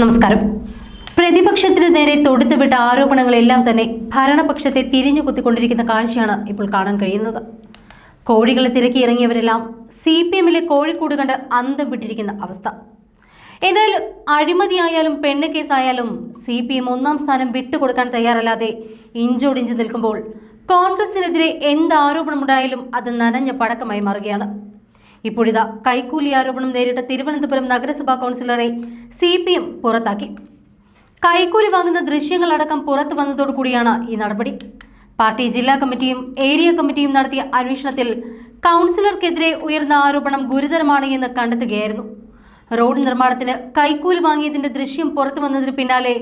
നമസ്കാരം. പ്രതിപക്ഷത്തിന് നേരെ തൊടുത്തുവിട്ട ആരോപണങ്ങളെല്ലാം തന്നെ ഭരണപക്ഷത്തെ തിരിഞ്ഞു കുത്തിക്കൊണ്ടിരിക്കുന്ന കാഴ്ചയാണ് ഇപ്പോൾ കാണാൻ കഴിയുന്നത്. കോഴികളെ തിരക്കി ഇറങ്ങിയവരെല്ലാം സി പി എമ്മിലെ കോഴിക്കോട് കണ്ട് അന്തം വിട്ടിരിക്കുന്ന അവസ്ഥ. ഏതായാലും അഴിമതിയായാലും പെണ്ണ് കേസായാലും സി പി എം ഒന്നാം സ്ഥാനം വിട്ടുകൊടുക്കാൻ തയ്യാറല്ലാതെ ഇഞ്ചോടിഞ്ച് നിൽക്കുമ്പോൾ കോൺഗ്രസിനെതിരെ എന്ത് ആരോപണമുണ്ടായാലും അത് നനഞ്ഞ പടക്കമായി മാറുകയാണ്. ഇപ്പോഴിതാ കൈക്കൂലി ആരോപണം നേരിട്ട തിരുവനന്തപുരം നഗരസഭാ കൗൺസിലറെ സി പി എം പുറത്താക്കി. കൈക്കൂലി വാങ്ങുന്ന ദൃശ്യങ്ങളടക്കം പുറത്തു വന്നതോടുകൂടിയാണ് ഈ നടപടി. പാർട്ടി ജില്ലാ കമ്മിറ്റിയും ഏരിയ കമ്മിറ്റിയും നടത്തിയ അന്വേഷണത്തിൽ കൗൺസിലർക്കെതിരെ ഉയർന്ന ആരോപണം ഗുരുതരമാണ് എന്ന് കണ്ടെത്തുകയായിരുന്നു. റോഡ് നിർമ്മാണത്തിന് കൈക്കൂലി വാങ്ങിയതിന്റെ ദൃശ്യം പുറത്തു വന്നതിന് പിന്നാലെ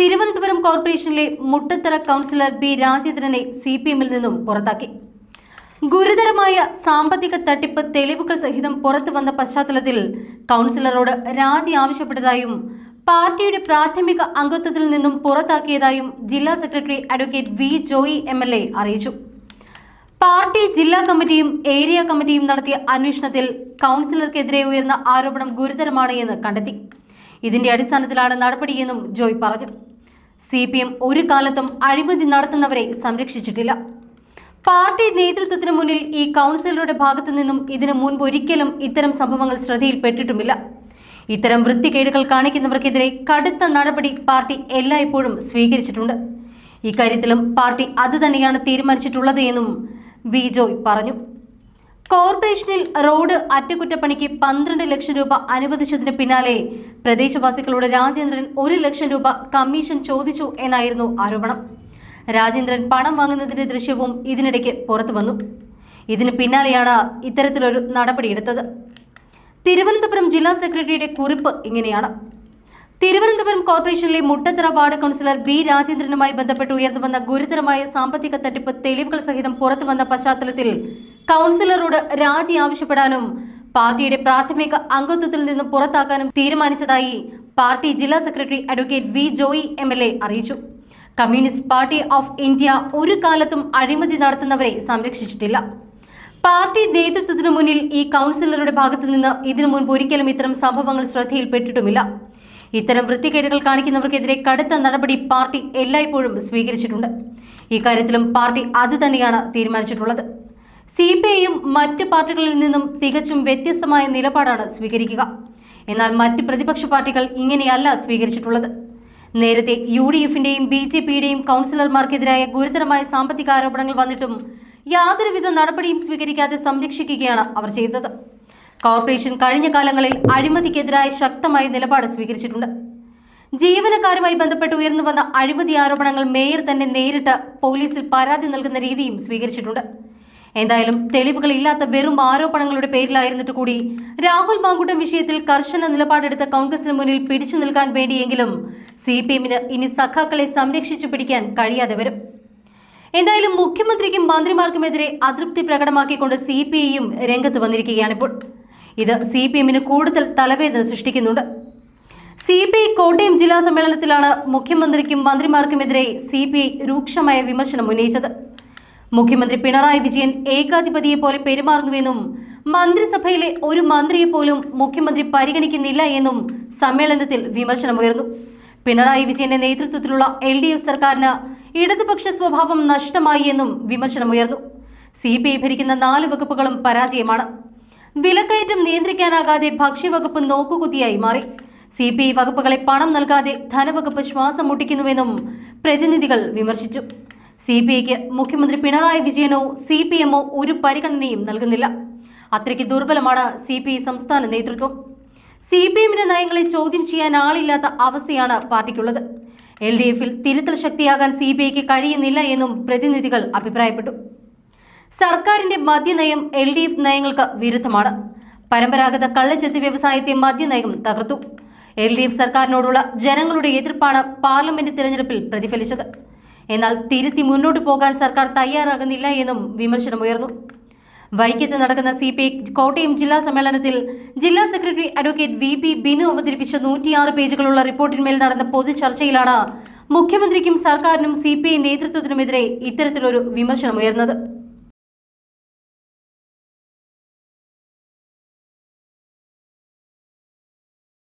തിരുവനന്തപുരം കോർപ്പറേഷനിലെ മുട്ടത്തറ കൗൺസിലർ ബി രാജേന്ദ്രനെ സി പി എമ്മിൽ നിന്നും പുറത്താക്കി. ഗുരുതരമായ സാമ്പത്തിക തട്ടിപ്പ് തെളിവുകൾ സഹിതം പുറത്തു വന്ന പശ്ചാത്തലത്തിൽ കൗൺസിലറോട് രാജി ആവശ്യപ്പെട്ടതായും പാർട്ടിയുടെ പ്രാഥമിക അംഗത്വത്തിൽ നിന്നും പുറത്താക്കിയതായും ജില്ലാ secretary advocate V Joy M L A അറിയിച്ചു. പാർട്ടി ജില്ലാ കമ്മിറ്റിയും ഏരിയ കമ്മിറ്റിയും നടത്തിയ അന്വേഷണത്തിൽ കൗൺസിലർക്കെതിരെ ഉയർന്ന ആരോപണം ഗുരുതരമാണ് എന്ന് കണ്ടെത്തി. ഇതിന്റെ അടിസ്ഥാനത്തിലാണ് നടപടിയെന്നും ജോയ് പറഞ്ഞു. സി ഒരു കാലത്തും അഴിമതി നടത്തുന്നവരെ സംരക്ഷിച്ചിട്ടില്ല. പാർട്ടി നേതൃത്വത്തിന് മുന്നിൽ ഈ കൗൺസിലറുടെ ഭാഗത്തു നിന്നും ഇതിനു മുൻപ് ഒരിക്കലും ഇത്തരം സംഭവങ്ങൾ ശ്രദ്ധയിൽപ്പെട്ടിട്ടുമില്ല. ഇത്തരം വൃത്തികേടുകൾ കാണിക്കുന്നവർക്കെതിരെ കടുത്ത നടപടി പാർട്ടി എല്ലായ്പ്പോഴും സ്വീകരിച്ചിട്ടുണ്ട്. ഇക്കാര്യത്തിലും പാർട്ടി അത് തന്നെയാണ് തീരുമാനിച്ചിട്ടുള്ളത് എന്നും വി ജോയ് പറഞ്ഞു. കോർപ്പറേഷനിൽ റോഡ് അറ്റകുറ്റപ്പണിക്ക് പന്ത്രണ്ട് ലക്ഷം രൂപ അനുവദിച്ചതിന് പിന്നാലെ പ്രദേശവാസികളോട് രാജേന്ദ്രൻ ഒരു ലക്ഷം രൂപ കമ്മീഷൻ ചോദിച്ചു എന്നായിരുന്നു ആരോപണം. രാജേന്ദ്രൻ പണം വാങ്ങുന്നതിന്റെ ദൃശ്യവും ഇതിനിടയ്ക്ക് പുറത്തു വന്നു. ഇതിന് പിന്നാലെയാണ് ഇത്തരത്തിലൊരു നടപടിയെടുത്തത് തിരുവനന്തപുരം ജില്ലാ സെക്രട്ടറിയുടെ കുറിപ്പ് ഇങ്ങനെയാണ്. തിരുവനന്തപുരം കോർപ്പറേഷനിലെ മുട്ടത്തറ വാർഡ് കൗൺസിലർ ബി രാജേന്ദ്രനുമായി ബന്ധപ്പെട്ട് ഉയർന്നു വന്ന ഗുരുതരമായ സാമ്പത്തിക തട്ടിപ്പ് തെളിവുകൾ സഹിതം പുറത്തു വന്ന പശ്ചാത്തലത്തിൽ കൗൺസിലറോട് രാജി ആവശ്യപ്പെടാനും പാർട്ടിയുടെ പ്രാഥമിക അംഗത്വത്തിൽ നിന്ന് പുറത്താക്കാനും തീരുമാനിച്ചതായി പാർട്ടി ജില്ലാ secretary advocate V Joy M അറിയിച്ചു. കമ്മ്യൂണിസ്റ്റ് പാർട്ടി ഓഫ് ഇന്ത്യ ഒരു കാലത്തും അഴിമതി നടത്തുന്നവരെ സംരക്ഷിച്ചിട്ടില്ല. പാർട്ടി നേതൃത്വത്തിനു മുന്നിൽ ഈ കൗൺസിലറുടെ ഭാഗത്തു നിന്ന് ഇതിനു മുൻപ് ഒരിക്കലും ഇത്തരം സംഭവങ്ങൾ ശ്രദ്ധയിൽപ്പെട്ടിട്ടുമില്ല. ഇത്തരം വൃത്തികേടുകൾ കാണിക്കുന്നവർക്കെതിരെ കടുത്ത നടപടി പാർട്ടി എല്ലായ്പ്പോഴും സ്വീകരിച്ചിട്ടുണ്ട്. ഇക്കാര്യത്തിലും പാർട്ടി അത് തന്നെയാണ് തീരുമാനിച്ചിട്ടുള്ളത്. സി പി ഐയും മറ്റ് പാർട്ടികളിൽ നിന്നും തികച്ചും വ്യത്യസ്തമായ നിലപാടാണ് സ്വീകരിക്കുക. എന്നാൽ മറ്റ് പ്രതിപക്ഷ പാർട്ടികൾ ഇങ്ങനെയല്ല സ്വീകരിച്ചിട്ടുള്ളത്. നേരത്തെ യു ഡി എഫിന്റെയും ബി ജെ പിയുടെയും കൗൺസിലർമാർക്കെതിരായ ഗുരുതരമായ സാമ്പത്തിക ആരോപണങ്ങൾ വന്നിട്ടും യാതൊരുവിധ നടപടിയും സ്വീകരിക്കാതെ സംരക്ഷിക്കുകയാണ് അവർ ചെയ്തത്. കോർപ്പറേഷൻ കഴിഞ്ഞ കാലങ്ങളിൽ അഴിമതിക്കെതിരായ ശക്തമായ നിലപാട് സ്വീകരിച്ചിട്ടുണ്ട്. ജീവനക്കാരുമായി ബന്ധപ്പെട്ട് ഉയർന്നു വന്ന അഴിമതി ആരോപണങ്ങൾ മേയർ തന്നെ നേരിട്ട് പോലീസിൽ പരാതി നൽകുന്ന രീതിയും സ്വീകരിച്ചിട്ടുണ്ട്. എന്തായാലും തെളിവുകൾ ഇല്ലാത്ത വെറും ആരോപണങ്ങളുടെ പേരിലായിരുന്നിട്ട് കൂടി രാഹുൽ മാങ്കുട്ടം വിഷയത്തിൽ കർശന നിലപാടെടുത്ത കോൺഗ്രസിന് മുന്നിൽ പിടിച്ചു നിൽക്കാൻ വേണ്ടിയെങ്കിലും സി പി എമ്മിന് ഇനി സഖാക്കളെ സംരക്ഷിച്ചു പിടിക്കാൻ കഴിയാതെ വരും. എന്തായാലും മുഖ്യമന്ത്രിക്കും മന്ത്രിമാർക്കുമെതിരെ അതൃപ്തി പ്രകടമാക്കിക്കൊണ്ട് സി പി ഐയും രംഗത്ത് വന്നിരിക്കുകയാണിപ്പോൾ. ഇത് സി പി എമ്മിന് കൂടുതൽ തലവേദന സൃഷ്ടിക്കുന്നുണ്ട്. സി പി ഐ കോട്ടയം ജില്ലാ സമ്മേളനത്തിലാണ് മുഖ്യമന്ത്രിക്കും മന്ത്രിമാർക്കുമെതിരെ സി പി ഐ രൂക്ഷമായ വിമർശനം ഉന്നയിച്ചത്. മുഖ്യമന്ത്രി പിണറായി വിജയൻ ഏകാധിപതിയെ പോലെ പെരുമാറുന്നുവെന്നും മന്ത്രിസഭയിലെ ഒരു മന്ത്രിയെ പോലും മുഖ്യമന്ത്രി പരിഗണിക്കുന്നില്ല എന്നും സമ്മേളനത്തിൽ വിമർശനമുയർന്നു. പിണറായി വിജയന്റെ നേതൃത്വത്തിലുള്ള എൽ ഡി എഫ് സർക്കാരിന് ഇടതുപക്ഷ സ്വഭാവം നഷ്ടമായി എന്നും വിമർശനമുയർന്നു. സി പി ഐ ഭരിക്കുന്ന നാല് വകുപ്പുകളും പരാജയമാണ്. വിലക്കയറ്റം നിയന്ത്രിക്കാനാകാതെ ഭക്ഷ്യവകുപ്പ് നോക്കുകുത്തിയായി മാറി. സി പി ഐ വകുപ്പുകളെ പണം നൽകാതെ ധനവകുപ്പ് ശ്വാസം മുട്ടിക്കുന്നുവെന്നും പ്രതിനിധികൾ വിമർശിച്ചു. സി പി ഐക്ക് മുഖ്യമന്ത്രി പിണറായി വിജയനോ സി പി എമ്മോ ഒരു പരിഗണനയും നൽകുന്നില്ല. അത്രയ്ക്ക് ദുർബലമാണ് സി പി ഐ സംസ്ഥാന നേതൃത്വം. സി പി എമ്മിന്റെ നയങ്ങളെ ചോദ്യം ചെയ്യാൻ ആളില്ലാത്ത അവസ്ഥയാണ് പാർട്ടിക്കുള്ളത്. എൽ ഡി എഫിൽ തിരുത്തൽ ശക്തിയാകാൻ സി പി ഐക്ക് കഴിയുന്നില്ല എന്നും പ്രതിനിധികൾ അഭിപ്രായപ്പെട്ടു. സർക്കാരിന്റെ മദ്യനയം എൽ ഡി എഫ് നയങ്ങൾക്ക് വിരുദ്ധമാണ്. പരമ്പരാഗത കള്ളച്ചെത്തി വ്യവസായത്തെ മദ്യനയം തകർത്തു. എൽ ഡി എഫ് സർക്കാരിനോടുള്ള ജനങ്ങളുടെ എതിർപ്പാണ് പാർലമെന്റ് തിരഞ്ഞെടുപ്പിൽ പ്രതിഫലിച്ചത്. എന്നാൽ തിരുത്തി മുന്നോട്ട് പോകാൻ സർക്കാർ തയ്യാറാകുന്നില്ല എന്നും വിമർശനമുയർന്നു വൈക്കത്ത് നടക്കുന്ന സി പി ഐ കോട്ടയം ജില്ലാ സമ്മേളനത്തിൽ ജില്ലാ secretary advocate V P Binu അവതരിപ്പിച്ച നൂറ്റിയാറ് പേജുകളുള്ള റിപ്പോർട്ടിന്മേൽ നടന്ന പൊതു ചർച്ചയിലാണ് മുഖ്യമന്ത്രിക്കും സർക്കാരിനും സി പി ഐ നേതൃത്വത്തിനുമെതിരെ ഇത്തരത്തിലൊരു വിമർശനമുയർന്നത്